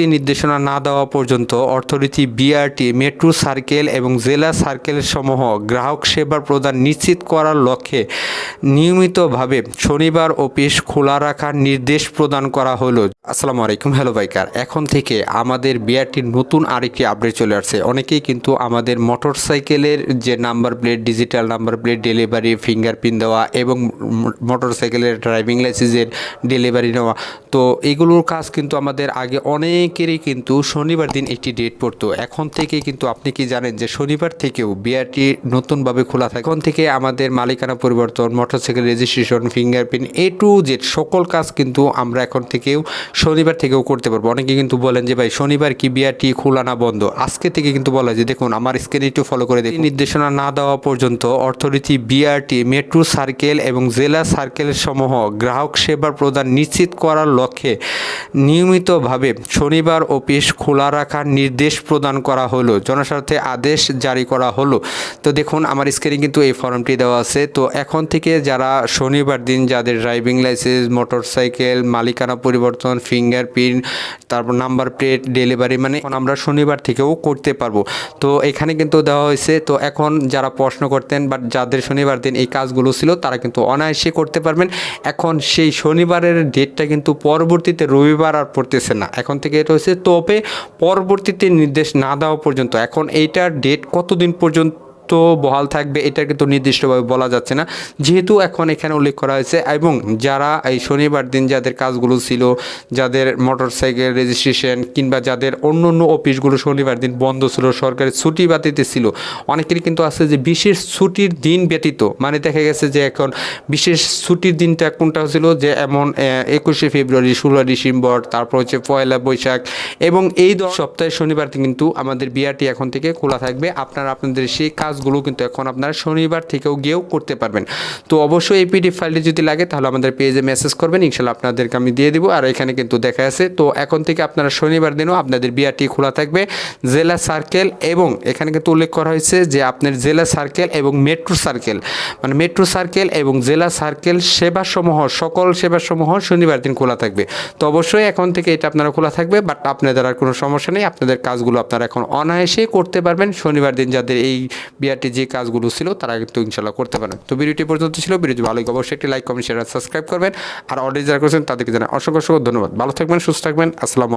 পরবর্তী নির্দেশনা না দেওয়া পর্যন্ত অর্থনীতি বিআরটি মেট্রো সার্কেল এবং জেলা সার্কেল সমূহ গ্রাহক সেবা প্রদান নিশ্চিত করার লক্ষ্যে নিয়মিতভাবে শনিবার অফিস খোলা রাখার নির্দেশ প্রদান করা হলো। আসসালামু আলাইকুম, হ্যালো বাইকার। এখন থেকে আমাদের বিআরটির নতুন আরেকটি আপডেট চলে আসছে। অনেকেই কিন্তু আমাদের মোটর সাইকেলের যে number plate, digital number plate, delivery, fingerprint দেওয়া এবং মোটর সাইকেলের ড্রাইভিং লাইসেন্সের ডেলিভারি নেওয়া, তো এগুলোর কাজ কিন্তু আমাদের আগে অনেকেরই কিন্তু শনিবার দিন একটি ডেট পড়তো। এখন থেকে কিন্তু আপনি কি জানেন যে শনিবার থেকেও বিআরটি নতুনভাবে খোলা থাকে। এখন থেকে আমাদের মালিকানা পরিবর্তন motorcycle registration fingerprint A to Z সকল কাজ কিন্তু আমরা এখন থেকেও শনিবার থেকেও করতে পারব। অনেকে কিন্তু বলেন যে, ভাই, শনিবার কি বিআরটি খোলা না বন্ধ? আজকে থেকে কিন্তু বলা যে দেখুন, আমার স্ক্রিনে একটু ফলো করে দেখুন। নির্দেশনা না দেওয়া পর্যন্ত অর্থনীতি, বিআরটি মেট্রো সার্কেল এবং জেলা সার্কেল সমূহ গ্রাহক সেবা প্রদান নিশ্চিত করার লক্ষ্যে নিয়মিতভাবে শনিবার অফিস খোলা রাখার নির্দেশ প্রদান করা হলো। জনস্বার্থে আদেশ জারি করা হলো। তো দেখুন, আমার স্ক্রিনে কিন্তু এই ফর্মটি দেওয়া আছে। তো এখন থেকে যারা শনিবার দিন যাদের ড্রাইভিং লাইসেন্স মোটরসাইকেল মালিকানা পরিবর্তন ফিঙ্গারপ্রিন্ট তারপর নাম্বার প্লেট ডেলিভারি মানে আমরা শনিবার থেকেও করতে পারব। তো এখানে কিন্তু দেওয়া হয়েছে। তো এখন যারা প্রশ্ন করতেন বা যাদের শনিবার দিন এই কাজগুলো ছিল, তারা কিন্তু অনায়াসে করতে পারবেন। এখন সেই শনিবারের ডেটটা কিন্তু পরবর্তীতে রবিবার আর পড়তেছে না। এখন থেকে এটা হচ্ছে, তবে পরবর্তীতে নির্দেশ না দেওয়া পর্যন্ত, এখন এইটার ডেট কতদিন পর্যন্ত বহাল থাকবে এটা কিন্তু নির্দিষ্টভাবে বলা যাচ্ছে না। যেহেতু এখন এখানে উল্লেখ করা হয়েছে এবং যারা এই শনিবার দিন যাদের কাজগুলো ছিল, যাদের মোটরসাইকেল রেজিস্ট্রেশন কিংবা যাদের অন্য অন্য অফিসগুলো শনিবার দিন বন্ধ ছিল সরকারি ছুটি বাতিতে ছিল, অনেকেরই কিন্তু আছে যে বিশেষ ছুটির দিন ব্যতীত মানে দেখা গেছে যে এখন বিশেষ ছুটির দিনটা কোনটা ছিল যে এমন একুশে ফেব্রুয়ারি ষোলো ডিসেম্বর, তারপর হচ্ছে পয়লা বৈশাখ এবং এই সপ্তাহে শনিবার কিন্তু আমাদের বিআরটি এখন থেকে খোলা থাকবে। আপনারা আপনাদের সেই কাজগুলো কিন্তু এখন আপনারা শনিবার থেকেও গিয়েও করতে পারবেন। তো অবশ্যই এই পিডিএফ ফাইলটি যদি লাগে, তাহলে আমাদের পেজে মেসেজ করবেন ইনশাল্লাহ আপনাদেরকে আমি দিয়ে দিব। আর এখানে কিন্তু দেখা আছে, তো এখন থেকে আপনারা শনিবার দিনও আপনাদের বিআরটি খোলা থাকবে, জেলা সার্কেল এবং এখানে কিন্তু উল্লেখ করা হয়েছে যে আপনার জেলা সার্কেল এবং মেট্রো সার্কেল। মানে মেট্রো সার্কেল এবং জেলা সার্কেল সেবাসমূহ, সকল সেবাসমূহ শনিবার দিন খোলা থাকবে। তো অবশ্যই এখন থেকে এটা আপনারা খোলা থাকবে বাট আপনাদের আর কোনো সমস্যা নেই, আপনাদের কাজগুলো আপনারা এখন অনায়াসেই করতে পারবেন। শনিবার দিন যাদের এই বিআরটি যে কাজগুলো ছিল, তারা কিন্তু ইনশাল্লাহ করতে পারেন। তো ভিডিওটি পর্যন্ত ছিল, ভিডিওটি ভালো অবশ্যই একটি লাইক, কমেন্ট শেয়ার সাবস্ক্রাইব করবেন। আর অডিও যারা করেছেন, তাদেরকে জানাই অসংখ্য অসংখ্য ধন্যবাদ। ভালো থাকবেন, সুস্থ থাকবেন। আসসালামু